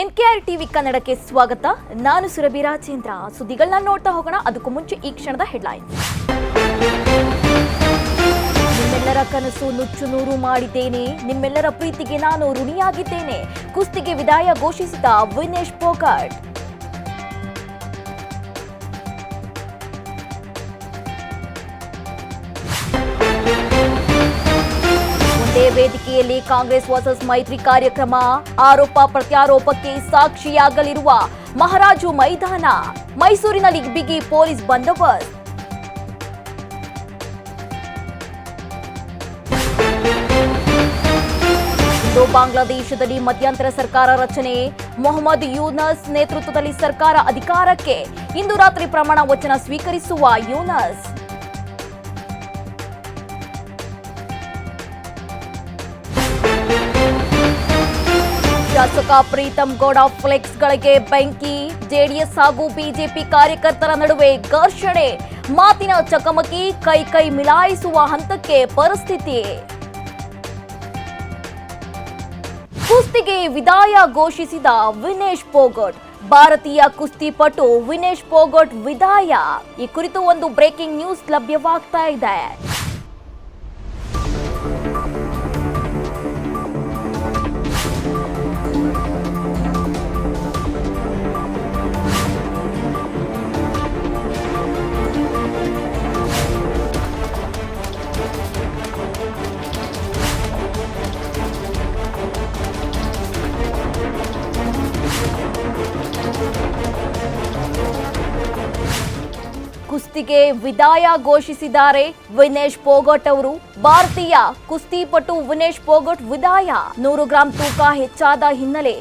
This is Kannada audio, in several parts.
ಎನ್ಕೆಆರ್ ಟಿವಿ ಕನ್ನಡಕ್ಕೆ ಸ್ವಾಗತ. ನಾನು ಸುರಭಿ ರಾಜೇಂದ್ರ ಸುದ್ದಿಗಳನ್ನ ನೋಡ್ತಾ ಹೋಗೋಣ. ಅದಕ್ಕೂ ಮುಂಚೆ ಈ ಕ್ಷಣದ ಹೆಡ್ಲೈನ್. ನಿಮ್ಮೆಲ್ಲರ ಕನಸು ನುಚ್ಚು ನೂರು ಮಾಡಿದ್ದೇನೆ. ನಿಮ್ಮೆಲ್ಲರ ಪ್ರೀತಿಗೆ ನಾನು ಋಣಿಯಾಗಿದ್ದೇನೆ. ಕುಸ್ತಿಗೆ ವಿದಾಯ ಘೋಷಿಸಿದ ವಿನೇಶ್ ಪೋಗಾಟ್. ಒಂದೇ ವೇದಿಕೆಯಲ್ಲಿ ಕಾಂಗ್ರೆಸ್ ವರ್ಸಸ್ ಮೈತ್ರಿ ಕಾರ್ಯಕ್ರಮ, ಆರೋಪ ಪ್ರತ್ಯಾರೋಪಕ್ಕೆ ಸಾಕ್ಷಿಯಾಗಲಿರುವ ಮಹಾರಾಜು ಮೈದಾನ, ಮೈಸೂರಿನಲ್ಲಿ ಬಿಗಿ ಪೊಲೀಸ್ ಬಂದೋಬಸ್ತ್. ಇಂದು ಬಾಂಗ್ಲಾದೇಶದಲ್ಲಿ ಮಧ್ಯಂತರ ಸರ್ಕಾರ ರಚನೆ, ಮೊಹಮ್ಮದ್ ಯೂನಸ್ ನೇತೃತ್ವದಲ್ಲಿ ಸರ್ಕಾರ ಅಧಿಕಾರಕ್ಕೆ, ಇಂದು ರಾತ್ರಿ ಪ್ರಮಾಣ ವಚನ ಸ್ವೀಕರಿಸುವ ಯೂನಸ್. ಶಾಸಕ ಪ್ರೀತಂ ಗೌಡ ಫ್ಲೆಕ್ಸ್ಗಳಿಗೆ ಬೆಂಕಿ, ಜೆಡಿಎಸ್ ಹಾಗೂ ಬಿಜೆಪಿ ಕಾರ್ಯಕರ್ತರ ನಡುವೆ ಘರ್ಷಣೆ. ಮಾತಿನ ಚಕಮಕಿ, ಕೈ ಕೈ ಮಿಲಾಯಿಸುವ ಹಂತಕ್ಕೆ ಪರಿಸ್ಥಿತಿ. ಕುಸ್ತಿಗೆ ವಿದಾಯ ಘೋಷಿಸಿದ ವಿನೇಶ್ ಪೋಗಟ್. ಭಾರತೀಯ ಕುಸ್ತಿಪಟು ವಿನೇಶ್ ಪೋಗಟ್ ವಿದಾಯ. ಈ ಕುರಿತು ಒಂದು ಬ್ರೇಕಿಂಗ್ ನ್ಯೂಸ್ ಲಭ್ಯವಾಗ್ತಾ ಇದೆ. ಕುಸ್ತಿಗೆ ವಿದಾಯ ಘೋಷಿಸಿದ್ದಾರೆ ವಿನೇಶ್ ಪೋಗಟ್ ಅವರು. ಭಾರತೀಯ ಕುಸ್ತಿಪಟು ವಿನೇಶ್ ಪೋಗಟ್ ವಿದಾಯ. ನೂರು ಗ್ರಾಂ ತೂಕ ಹೆಚ್ಚಾದ ಹಿನ್ನೆಲೆ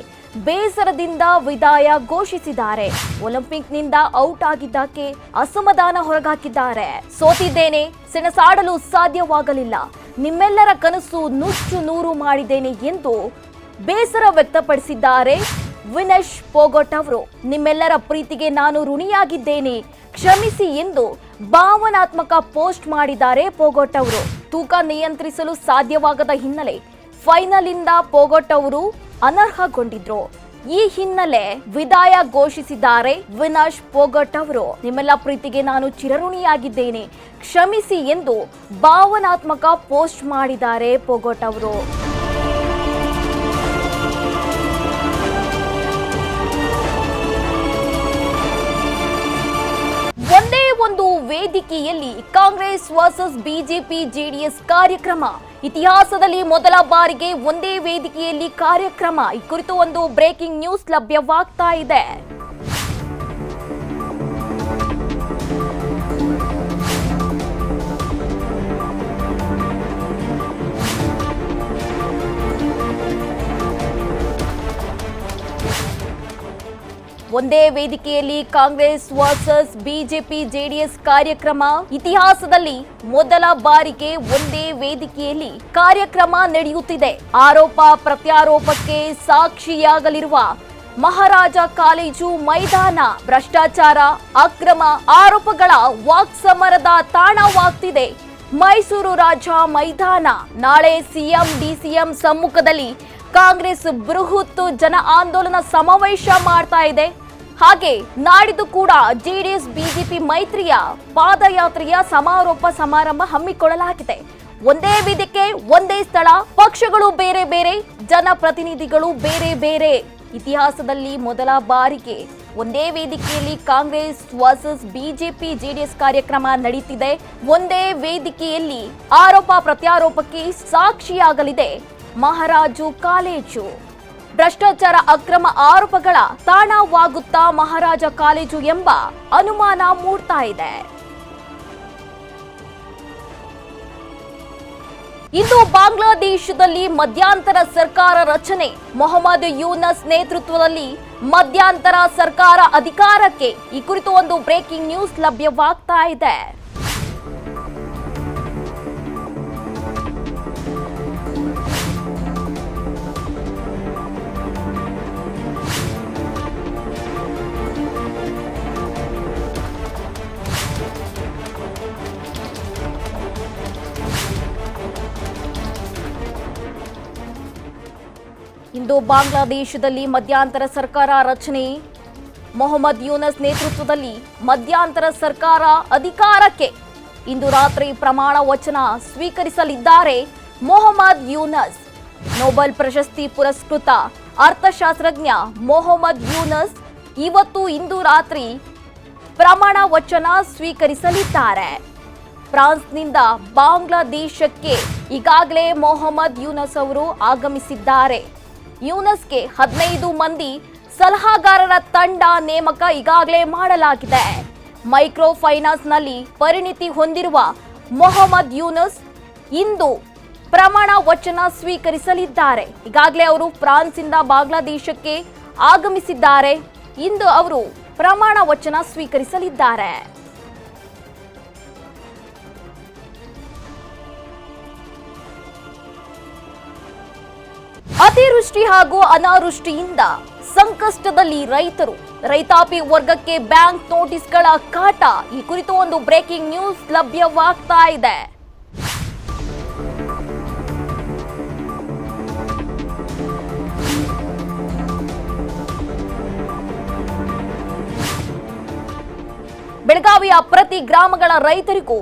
ಬೇಸರದಿಂದ ವಿದಾಯ ಘೋಷಿಸಿದ್ದಾರೆ. ಒಲಿಂಪಿಕ್ನಿಂದ ಔಟ್ ಆಗಿದ್ದಕ್ಕೆ ಅಸಮಾಧಾನ ಹೊರಗಾಕಿದ್ದಾರೆ. ಸೋತಿದ್ದೇನೆ, ಸೆಣಸಾಡಲು ಸಾಧ್ಯವಾಗಲಿಲ್ಲ. ನಿಮ್ಮೆಲ್ಲರ ಕನಸು ನುಚ್ಚು ನೂರು ಮಾಡಿದ್ದೇನೆ ಎಂದು ಬೇಸರ ವ್ಯಕ್ತಪಡಿಸಿದ್ದಾರೆ ವಿನೇಶ್ ಪೋಗೊಟ್ ಅವರು ನಿಮ್ಮೆಲ್ಲರ ಪ್ರೀತಿಗೆ ನಾನು ಋಣಿಯಾಗಿದ್ದೇನೆ. ಕ್ಷಮಿಸಿ ಎಂದು ಭಾವನಾತ್ಮಕ ಪೋಸ್ಟ್ ಮಾಡಿದ್ದಾರೆ ಪೋಗಟ್ ಅವರು ತೂಕ ನಿಯಂತ್ರಿಸಲು ಸಾಧ್ಯವಾಗದ ಹಿನ್ನೆಲೆ ಫೈನಲ್ ಇಂದ ಪೋಗಟ್ ಅವರು ಅನರ್ಹಗೊಂಡಿದ್ರು. ಈ ಹಿನ್ನೆಲೆ ವಿದಾಯ ಘೋಷಿಸಿದ್ದಾರೆ ವಿನಾಶ್ ಪೋಗಟ್ ಅವರು ನಿಮ್ಮೆಲ್ಲ ಪ್ರೀತಿಗೆ ನಾನು ಚಿರಋಣಿಯಾಗಿದ್ದೇನೆ. ಕ್ಷಮಿಸಿ ಎಂದು ಭಾವನಾತ್ಮಕ ಪೋಸ್ಟ್ ಮಾಡಿದ್ದಾರೆ ಪೋಗಟ್ ಅವರು ವೇದಿಕೆಯಲ್ಲಿ ಕಾಂಗ್ರೆಸ್ ವರ್ಸಸ್ ಬಿಜೆಪಿ ಜೆಡಿಎಸ್ ಕಾರ್ಯಕ್ರಮ. ಇತಿಹಾಸದಲ್ಲಿ ಮೊದಲ ಬಾರಿಗೆ ಒಂದೇ ವೇದಿಕೆಯಲ್ಲಿ ಕಾರ್ಯಕ್ರಮ. ಈ ಕುರಿತು ಒಂದು ಬ್ರೇಕಿಂಗ್ ನ್ಯೂಸ್ ಲಭ್ಯವಾಗ್ತಾ ಇದೆ. ಒಂದೇ ವೇದಿಕೆಯಲ್ಲಿ ಕಾಂಗ್ರೆಸ್ ವರ್ಸಸ್ ಬಿಜೆಪಿ ಜೆಡಿಎಸ್ ಕಾರ್ಯಕ್ರಮ. ಇತಿಹಾಸದಲ್ಲಿ ಮೊದಲ ಬಾರಿಗೆ ಒಂದೇ ವೇದಿಕೆಯಲ್ಲಿ ಕಾರ್ಯಕ್ರಮ ನಡೆಯುತ್ತಿದೆ. ಆರೋಪ ಪ್ರತ್ಯಾರೋಪಕ್ಕೆ ಸಾಕ್ಷಿಯಾಗಲಿರುವ ಮಹಾರಾಜ ಕಾಲೇಜು ಮೈದಾನ ಭ್ರಷ್ಟಾಚಾರ, ಅಕ್ರಮ ಆರೋಪಗಳ ವಾಕ್ಸಮರದ ತಾಣವಾಗ್ತಿದೆ. ಮೈಸೂರು ರಾಜ ಮೈದಾನ. ನಾಳೆ ಸಿಎಂ, ಡಿಸಿಎಂ ಸಮ್ಮುಖದಲ್ಲಿ ಕಾಂಗ್ರೆಸ್ ಬೃಹತ್ ಜನ ಆಂದೋಲನ ಸಮಾವೇಶ ಮಾಡ್ತಾ ಇದೆ. ಹಾಗೆ ನಾಡಿದ್ದು ಕೂಡ ಜೆಡಿಎಸ್, ಬಿಜೆಪಿ ಮೈತ್ರಿಯ ಪಾದಯಾತ್ರೆಯ ಸಮಾರೋಪ ಸಮಾರಂಭ ಹಮ್ಮಿಕೊಳ್ಳಲಾಗಿದೆ. ಒಂದೇ ವೇದಿಕೆ, ಒಂದೇ ಸ್ಥಳ, ಪಕ್ಷಗಳು ಬೇರೆ ಬೇರೆ, ಜನಪ್ರತಿನಿಧಿಗಳು ಬೇರೆ ಬೇರೆ. ಇತಿಹಾಸದಲ್ಲಿ ಮೊದಲ ಬಾರಿಗೆ ಒಂದೇ ವೇದಿಕೆಯಲ್ಲಿ ಕಾಂಗ್ರೆಸ್ ವರ್ಸಸ್ ಬಿಜೆಪಿ ಜೆಡಿಎಸ್ ಕಾರ್ಯಕ್ರಮ ನಡೀತಿದೆ. ಒಂದೇ ವೇದಿಕೆಯಲ್ಲಿ ಆರೋಪ ಪ್ರತ್ಯಾರೋಪಕ್ಕೆ ಸಾಕ್ಷಿಯಾಗಲಿದೆ ಮಹಾರಾಜು ಕಾಲೇಜು. ಭ್ರಷ್ಟಾಚಾರ ಅಕ್ರಮ ಆರೋಪಗಳ ತಾಣವಾಗುತ್ತಾ ಮಹಾರಾಜ ಕಾಲೇಜು ಎಂಬ ಅನುಮಾನ ಮೂಡ್ತಾ ಇದೆ. ಇಂದು ಬಾಂಗ್ಲಾದೇಶದಲ್ಲಿ ಮಧ್ಯಂತರ ಸರ್ಕಾರ ರಚನೆ. ಮೊಹಮ್ಮದ್ ಯೂನಸ್ ನೇತೃತ್ವದಲ್ಲಿ ಮಧ್ಯಂತರ ಸರ್ಕಾರ ಅಧಿಕಾರಕ್ಕೆ. ಈ ಕುರಿತು ಒಂದು ಬ್ರೇಕಿಂಗ್ ನ್ಯೂಸ್ ಲಭ್ಯವಾಗ್ತಾ ಇದೆ. ಇಂದು ಬಾಂಗ್ಲಾದೇಶದಲ್ಲಿ ಮಧ್ಯಾಂತರ ಸರ್ಕಾರ ರಚನೆ. ಮೊಹಮ್ಮದ್ ಯೂನಸ್ ನೇತೃತ್ವದಲ್ಲಿ ಮಧ್ಯಂತರ ಸರ್ಕಾರ ಅಧಿಕಾರಕ್ಕೆ. ಇಂದು ರಾತ್ರಿ ಪ್ರಮಾಣ ವಚನ ಸ್ವೀಕರಿಸಲಿದ್ದಾರೆ ಮೊಹಮ್ಮದ್ ಯೂನಸ್. ನೊಬೆಲ್ ಪ್ರಶಸ್ತಿ ಪುರಸ್ಕೃತ ಅರ್ಥಶಾಸ್ತ್ರಜ್ಞ ಮೊಹಮ್ಮದ್ ಯೂನಸ್ ಇವತ್ತು ಇಂದು ರಾತ್ರಿ ಪ್ರಮಾಣ ವಚನ ಸ್ವೀಕರಿಸಲಿದ್ದಾರೆ. ಫ್ರಾನ್ಸ್ನಿಂದ ಬಾಂಗ್ಲಾದೇಶಕ್ಕೆ ಈಗಾಗಲೇ ಮೊಹಮ್ಮದ್ ಯೂನಸ್ ಅವರು ಆಗಮಿಸಿದ್ದಾರೆ. ಯೂನಸ್ಗೆ ಹದಿನೈದು ಮಂದಿ ಸಲಹಾಗಾರರ ತಂಡ ನೇಮಕ ಈಗಾಗಲೇ ಮಾಡಲಾಗಿದೆ. ಮೈಕ್ರೋ ಫೈನಾನ್ಸ್ನಲ್ಲಿ ಪರಿಣಿತಿ ಹೊಂದಿರುವ ಮೊಹಮ್ಮದ್ ಯೂನಸ್ ಇಂದು ಪ್ರಮಾಣ ವಚನ ಸ್ವೀಕರಿಸಲಿದ್ದಾರೆ. ಈಗಾಗಲೇ ಅವರು ಫ್ರಾನ್ಸ್ನಿಂದ ಬಾಂಗ್ಲಾದೇಶಕ್ಕೆ ಆಗಮಿಸಿದ್ದಾರೆ. ಇಂದು ಅವರು ಪ್ರಮಾಣ ವಚನ ಸ್ವೀಕರಿಸಲಿದ್ದಾರೆ. ಅತಿವೃಷ್ಟಿ ಹಾಗೂ ಅನಾವೃಷ್ಟಿಯಿಂದ ಸಂಕಷ್ಟದಲ್ಲಿ ರೈತರು. ರೈತಾಪಿ ವರ್ಗಕ್ಕೆ ಬ್ಯಾಂಕ್ ನೋಟಿಸ್ಗಳ ಕಾಟ. ಈ ಕುರಿತು ಒಂದು ಬ್ರೇಕಿಂಗ್ ನ್ಯೂಸ್ ಲಭ್ಯವಾಗ್ತಾ ಇದೆ. ಬೆಳಗಾವಿಯ ಪ್ರತಿ ಗ್ರಾಮಗಳ ರೈತರಿಗೂ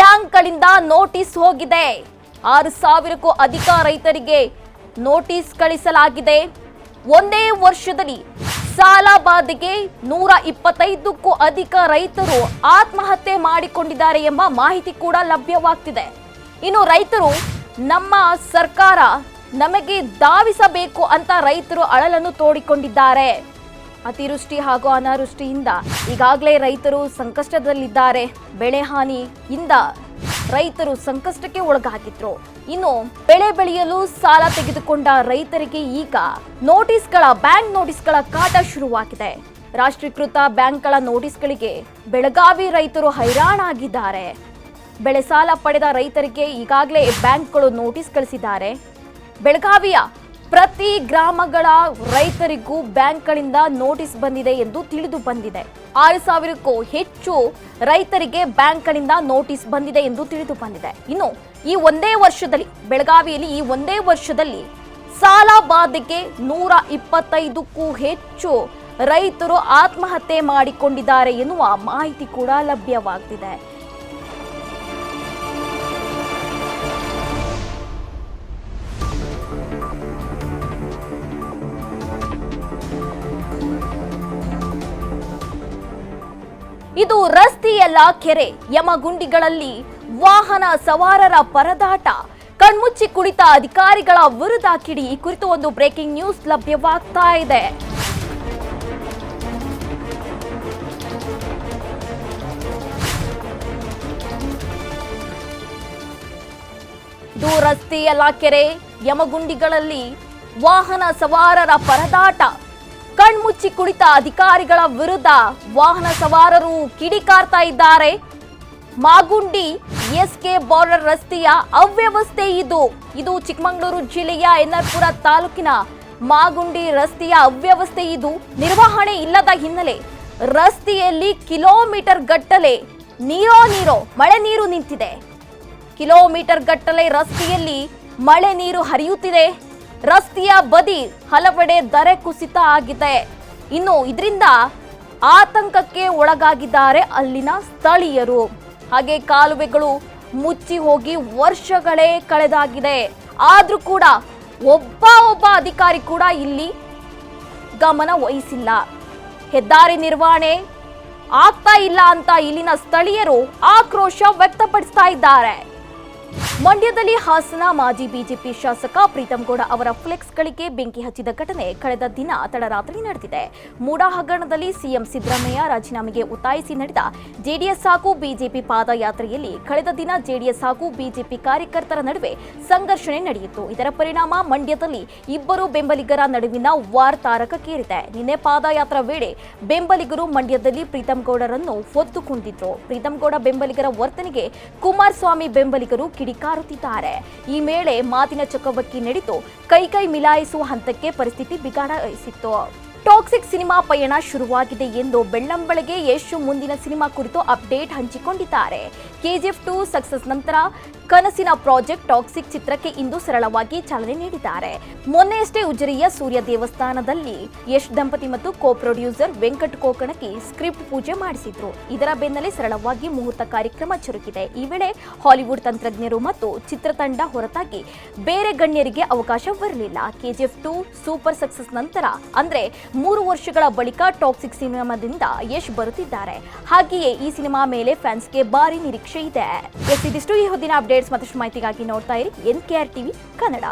ಬ್ಯಾಂಕ್ಗಳಿಂದ ನೋಟಿಸ್ ಹೋಗಿದೆ. ಆರು ಸಾವಿರಕ್ಕೂ ಅಧಿಕ ರೈತರಿಗೆ ನೋಟಿಸ್ ಕಳಿಸಲಾಗಿದೆ. ಒಂದೇ ವರ್ಷದಲ್ಲಿ ಸಾಲ ಬಾಧೆಗೆ ನೂರ ಇಪ್ಪತ್ತೈದಕ್ಕೂ ಅಧಿಕ ರೈತರು ಆತ್ಮಹತ್ಯೆ ಮಾಡಿಕೊಂಡಿದ್ದಾರೆ ಎಂಬ ಮಾಹಿತಿ ಕೂಡ ಲಭ್ಯವಾಗ್ತಿದೆ. ಇನ್ನು ರೈತರು, ನಮ್ಮ ಸರ್ಕಾರ ನಮಗೆ ಧಾವಿಸಬೇಕು ಅಂತ ರೈತರು ಅಳಲನ್ನು ತೋಡಿಕೊಂಡಿದ್ದಾರೆ. ಅತಿವೃಷ್ಟಿ ಹಾಗೂ ಅನಾವೃಷ್ಟಿಯಿಂದ ಈಗಾಗಲೇ ರೈತರು ಸಂಕಷ್ಟದಲ್ಲಿದ್ದಾರೆ. ಬೆಳೆ ಹಾನಿಯಿಂದ ರೈತರು ಸಂಕಷ್ಟಕ್ಕೆ ಒಳಗಾಗಿದ್ರು. ಇನ್ನು ಬೆಳೆ ಬೆಳೆಯಲು ಸಾಲ ತೆಗೆದುಕೊಂಡ ರೈತರಿಗೆ ಈಗ ನೋಟಿಸ್ಗಳ, ಬ್ಯಾಂಕ್ ನೋಟಿಸ್ಗಳ ಕಾಟ ಶುರುವಾಗಿದೆ. ರಾಷ್ಟ್ರೀಕೃತ ಬ್ಯಾಂಕ್ಗಳ ನೋಟಿಸ್ಗಳಿಗೆ ಬೆಳಗಾವಿ ರೈತರು ಹೈರಾಣಾಗಿದ್ದಾರೆ. ಬೆಳೆ ಸಾಲ ಪಡೆದ ರೈತರಿಗೆ ಈಗಾಗಲೇ ಬ್ಯಾಂಕ್ಗಳು ನೋಟಿಸ್ ಕಳಿಸಿದ್ದಾರೆ. ಬೆಳಗಾವಿಯ ಪ್ರತಿ ಗ್ರಾಮಗಳ ರೈತರಿಗೂ ಬ್ಯಾಂಕ್ಗಳಿಂದ ನೋಟಿಸ್ ಬಂದಿದೆ ಎಂದು ತಿಳಿದು ಬಂದಿದೆ. ಆರು ಸಾವಿರಕ್ಕೂ ಹೆಚ್ಚು ರೈತರಿಗೆ ಬ್ಯಾಂಕ್ಗಳಿಂದ ನೋಟಿಸ್ ಬಂದಿದೆ ಎಂದು ತಿಳಿದು ಬಂದಿದೆ. ಇನ್ನು ಈ ಒಂದೇ ವರ್ಷದಲ್ಲಿ, ಬೆಳಗಾವಿಯಲ್ಲಿ ಈ ಒಂದೇ ವರ್ಷದಲ್ಲಿ ಸಾಲ ಬಾಧೆಗೆ ನೂರ ಇಪ್ಪತ್ತೈದಕ್ಕೂ ಹೆಚ್ಚು ರೈತರು ಆತ್ಮಹತ್ಯೆ ಮಾಡಿಕೊಂಡಿದ್ದಾರೆ ಎನ್ನುವ ಮಾಹಿತಿ ಕೂಡ ಲಭ್ಯವಾಗ್ತಿದೆ. ಇದು ರಸ್ತೆಯಲ್ಲ ಕೆರೆ. ಯಮಗುಂಡಿಗಳಲ್ಲಿ ವಾಹನ ಸವಾರರ ಪರದಾಟ. ಕಣ್ಮುಚ್ಚಿ ಕುಳಿತ ಅಧಿಕಾರಿಗಳ ವಿರುದ್ಧ ಕಿಡಿ. ಈ ಕುರಿತು ಒಂದು ಬ್ರೇಕಿಂಗ್ ನ್ಯೂಸ್ ಲಭ್ಯವಾಗ್ತಾ ಇದೆ. ಇದು ರಸ್ತೆಯಲ್ಲ ಕೆರೆ. ಯಮಗುಂಡಿಗಳಲ್ಲಿ ವಾಹನ ಸವಾರರ ಪರದಾಟ. ಕಣ್ಮುಚ್ಚಿ ಕುಳಿತ ಅಧಿಕಾರಿಗಳ ವಿರುದ್ಧ ವಾಹನ ಸವಾರರು ಕಿಡಿಕಾರ್ತಾ ಇದ್ದಾರೆ. ಮಾಗುಂಡಿ ಎಸ್ಕೆ ಬಾರ್ಡರ್ ರಸ್ತೆಯ ಅವ್ಯವಸ್ಥೆ ಇದು. ಇದು ಚಿಕ್ಕಮಗಳೂರು ಜಿಲ್ಲೆಯ ಎನ್ಆರ್ಪುರ ತಾಲೂಕಿನ ಮಾಗುಂಡಿ ರಸ್ತೆಯ ಅವ್ಯವಸ್ಥೆ ಇದು. ನಿರ್ವಹಣೆ ಇಲ್ಲದ ಹಿನ್ನೆಲೆ ರಸ್ತೆಯಲ್ಲಿ ಕಿಲೋಮೀಟರ್ ಗಟ್ಟಲೆ ನೀರೋ ನೀರೋ ಮಳೆ ನೀರು ನಿಂತಿದೆ. ಕಿಲೋಮೀಟರ್ ಗಟ್ಟಲೆ ರಸ್ತೆಯಲ್ಲಿ ಮಳೆ ನೀರು ಹರಿಯುತ್ತಿದೆ. ರಸ್ತೆಯ ಬದಿ ಹಲವೆಡೆ ದರೆ ಕುಸಿತ ಆಗಿದೆ. ಇನ್ನು ಇದರಿಂದ ಆತಂಕಕ್ಕೆ ಒಳಗಾಗಿದ್ದಾರೆ ಅಲ್ಲಿನ ಸ್ಥಳೀಯರು. ಹಾಗೆ ಕಾಲುವೆಗಳು ಮುಚ್ಚಿ ಹೋಗಿ ವರ್ಷಗಳೇ ಕಳೆದಾಗಿದೆ. ಆದರೂ ಕೂಡ ಒಬ್ಬ ಒಬ್ಬ ಅಧಿಕಾರಿ ಕೂಡ ಇಲ್ಲಿ ಗಮನ ವಹಿಸಿಲ್ಲ. ಹೆದ್ದಾರಿ ನಿರ್ವಹಣೆ ಆಗ್ತಾ ಇಲ್ಲ ಅಂತ ಇಲ್ಲಿನ ಸ್ಥಳೀಯರು ಆಕ್ರೋಶ ವ್ಯಕ್ತಪಡಿಸ್ತಾ ಇದ್ದಾರೆ. ಮಂಡ್ಯದಲ್ಲಿ ಹಾಸನ ಮಾಜಿ ಬಿಜೆಪಿ ಶಾಸಕ ಪ್ರೀತಂ ಗೌಡ ಅವರ ಫ್ಲೆಕ್ಸ್ಗಳಿಗೆ ಬೆಂಕಿ ಹಚ್ಚಿದ ಘಟನೆ ಕಳೆದ ದಿನ ತಡರಾತ್ರಿ ನಡೆದಿದೆ. ಮೂಡಾ ಹಗರಣದಲ್ಲಿ ಸಿಎಂ ಸಿದ್ದರಾಮಯ್ಯ ರಾಜೀನಾಮೆಗೆ ಒತ್ತಾಯಿಸಿ ನಡೆದ ಜೆಡಿಎಸ್ ಹಾಗೂ ಬಿಜೆಪಿ ಪಾದಯಾತ್ರೆಯಲ್ಲಿ ಕಳೆದ ದಿನ ಜೆಡಿಎಸ್ ಹಾಗೂ ಬಿಜೆಪಿ ಕಾರ್ಯಕರ್ತರ ನಡುವೆ ಸಂಘರ್ಷಣೆ ನಡೆಯಿತು. ಇದರ ಪರಿಣಾಮ ಮಂಡ್ಯದಲ್ಲಿ ಇಬ್ಬರು ಬೆಂಬಲಿಗರ ನಡುವಿನ ವಾರ್ ತಾರಕಕ್ಕೇರಿದೆ. ನಿನ್ನೆ ಪಾದಯಾತ್ರಾ ವೇಳೆ ಬೆಂಬಲಿಗರು ಮಂಡ್ಯದಲ್ಲಿ ಪ್ರೀತಂ ಗೌಡರನ್ನು ಹೊತ್ತುಕೊಂಡಿದ್ರು ಪ್ರೀತಂ ಗೌಡ ಬೆಂಬಲಿಗರ ವರ್ತನೆಗೆ ಕುಮಾರಸ್ವಾಮಿ ಬೆಂಬಲಿಗರು ಕಿಡಿಕಾರುತ್ತಿದ್ದಾರೆ. ಈ ಮೇಲೆ ಮಾತಿನ ಚಕಬಕ್ಕಿ ನಡೆದು ಕೈ ಕೈ ಮಿಲಾಯಿಸುವ ಹಂತಕ್ಕೆ ಪರಿಸ್ಥಿತಿ ಬಿಗಡಾಯಿಸಿತ್ತು. ಟಾಕ್ಸಿಕ್ ಸಿನಿಮಾ ಪಯಣ ಶುರುವಾಗಿದೆ ಎಂದು ಬೆಳ್ಳಂಬಳಗೆ ಯಶ್ ಮುಂದಿನ ಸಿನಿಮಾ ಕುರಿತು ಅಪ್ಡೇಟ್ ಹಂಚಿಕೊಂಡಿದ್ದಾರೆ. ಕೆಜಿಎಫ್ ಟು ಸಕ್ಸಸ್ ನಂತರ ಕನಸಿನ ಪ್ರಾಜೆಕ್ಟ್ ಟಾಕ್ಸಿಕ್ ಚಿತ್ರಕ್ಕೆ ಇಂದು ಸರಳವಾಗಿ ಚಾಲನೆ ನೀಡಿದ್ದಾರೆ. ಮೊನ್ನೆಯಷ್ಟೇ ಉಜ್ಜರಿಯ ಸೂರ್ಯ ದೇವಸ್ಥಾನದಲ್ಲಿ ಯಶ್ ದಂಪತಿ ಮತ್ತು co producer Venkat Kokanaki script ಪೂಜೆ ಮಾಡಿಸಿದ್ರು. ಇದರ ಬೆನ್ನಲ್ಲೇ ಸರಳವಾಗಿ ಮುಹೂರ್ತ ಕಾರ್ಯಕ್ರಮ ಚುರುಕಿದೆ ಈ ವೇಳೆ ಹಾಲಿವುಡ್ ತಂತ್ರಜ್ಞರು ಮತ್ತು ಚಿತ್ರತಂಡ ಹೊರತಾಗಿ ಬೇರೆ ಗಣ್ಯರಿಗೆ ಅವಕಾಶ ಬರಲಿಲ್ಲ. ಕೆಜಿಎಫ್ ಟು ಸೂಪರ್ ಸಕ್ಸಸ್ ನಂತರ, ಅಂದ್ರೆ ಮೂರು ವರ್ಷಗಳ ಬಳಿಕ ಟಾಕ್ಸಿಕ್ ಸಿನಿಮಾದಿಂದ ಯಶ್ ಬರುತ್ತಿದ್ದಾರೆ. ಹಾಗೆಯೇ ಈ ಸಿನಿಮಾ ಮೇಲೆ ಫ್ಯಾನ್ಸ್ಗೆ ಭಾರಿ ನಿರೀಕ್ಷೆ ಇದೆ. ಎಸ್ ಇದಿಷ್ಟು ಈ ಹೊತ್ತಿನ ಅಪ್ಡೇಟ್ಸ್ ಮತ್ತಷ್ಟು ಮಾಹಿತಿಗಾಗಿ ನೋಡ್ತಾ ಇರಿ N K R TV Kannada.